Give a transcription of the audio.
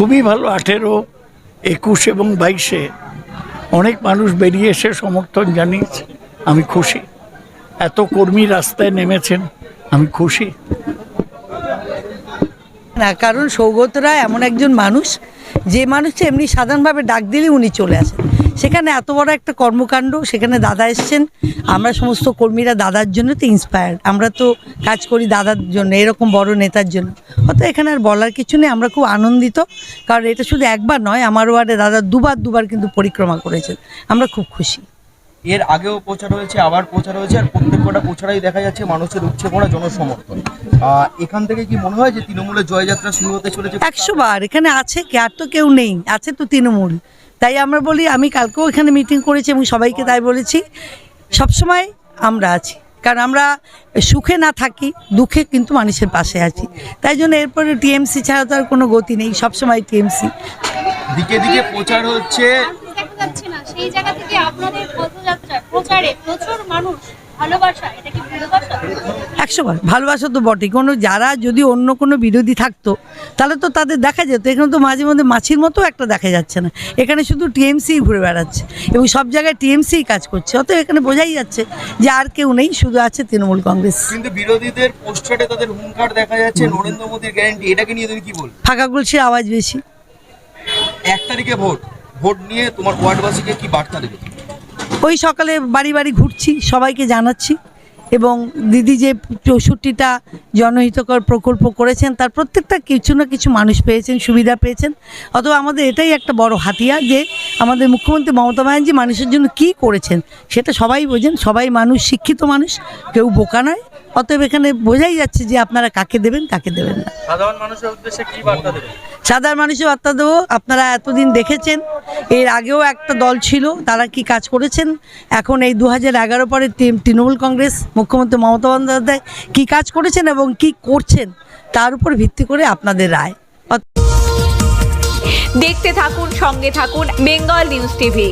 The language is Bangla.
খুবই ভালো, আঠেরো, একুশ এবং বাইশে অনেক মানুষ বেরিয়ে এসে সমর্থন জানিয়েছে। আমি খুশি। এত কর্মী রাস্তায় নেমেছেন, আমি খুশি। না, কারণ সৌগত রায় এমন একজন মানুষ, যে মানুষকে এমনি সাধারণভাবে ডাক দিলে উনি চলে আসেন। সেখানে এত বড় একটা কর্মকাণ্ড, সেখানে দাদা এসছেন। আমরা সমস্ত কর্মীরা দাদার জন্য তো ইন্সপায়ার্ড আমরা তো কাজ করি দাদার জন্য, এরকম বড় নেতার জন্য। অত এখানে আর বলার কিছু নেই, আমরা খুব আনন্দিত। কারণ এটা শুধু একবার নয়, আমার ওয়ার্ডে দাদা দুবার দুবার কিন্তু পরিক্রমা করেছেন। আমরা খুব খুশি। এর আগেও প্রচার হয়েছে আবার প্রচার হয়েছে আর প্রত্যেক কটা প্রচারেই দেখা যাচ্ছে মানুষের উচ্ছে পড়া জনসমর্থন। এখান থেকে কি মনে হয় যে তৃণমূলের জয়যাত্রা শুরু হতে চলেছে? একশো বার এখানে আছে কে আর তো কেউ নেই আছে তো তৃণমূল। তাই আমরা বলি আমি কালকেও এখানে মিটিং করেছি এবং সবাইকে তাই বলেছি সবসময় আমরা আছি। কারণ আমরা সুখে না থাকি দুঃখে কিন্তু মানুষের পাশে আছি। তাই জন্য এরপরে টিএমসি ছাড়া তো আর কোনো গতি নেই সবসময় টিএমসি। দিকে দিকে প্রচার হচ্ছে। সেই জায়গা থেকে আপনাদের প্রচারে প্রচুর মানুষ ভালোবাসা এটা কি ভালোবাসা একশো বার ভালোবাসা তো বটে কোনো যারা যদি অন্য কোনো বিরোধী থাকতো তাহলে তো তাদের দেখা যেত। এখানে তো মাঝে মধ্যে মাছির মতো একটা দেখা যাচ্ছে না। এখানে শুধু টিএমসি ঘুরে বেড়াচ্ছে এবং সব জায়গায় টিএমসি কাজ করছে। অত এখানে বোঝাই যাচ্ছে যে আর কেউ নেই শুধু আছে তৃণমূল কংগ্রেস। কিন্তু বিরোধীদের পোস্টারে তাদের হুঙ্কার দেখা যাচ্ছে নরেন্দ্র মোদীর গ্যারান্টি এটাকে নিয়ে তুমি কি বল ফাঁকা গুলছির আওয়াজ বেশি। এক তারিখে ভোট। ভোট নিয়ে তোমার ওয়ার্ডবাসীকে কি বার্তা দেবে? ওই সকালে বাড়ি বাড়ি ঘুরছি, সবাইকে জানাচ্ছি এবং দিদি যে চৌষট্টিটা জনহিতকর প্রকল্প করেছেন, তার প্রত্যেকটা কিছু না কিছু মানুষ পেয়েছেন, সুবিধা পেয়েছেন। অথবা আমাদের এটাই একটা বড় হাতিয়ার যে আমাদের মুখ্যমন্ত্রী মমতা ব্যানার্জি মানুষের জন্য কী করেছেন, সেটা সবাই বোঝেন, সবাই মানুষ, শিক্ষিত মানুষ, কেউ বোকা নয়। অতএব এখানে বোঝাই যাচ্ছে যে আপনারা কাকে দেবেন কাকে দেবেন না। সাধারণ মানুষের উদ্দেশ্যে কি বার্তা দেবে সাধারণ মানুষের বার্তা দেবো, আপনারা এতদিন দেখেছেন, এর আগেও একটা দল ছিল, তারা কি কাজ করেছেন? এখন এই দু হাজার এগারো পরে তৃণমূল কংগ্রেস, মুখ্যমন্ত্রী মমতা বন্দ্যোপাধ্যায় কী কাজ করেছেন এবং কি করছেন, তার উপর ভিত্তি করে আপনাদের রায়। দেখতে থাকুন, সঙ্গে থাকুন বেঙ্গল নিউজ টিভি।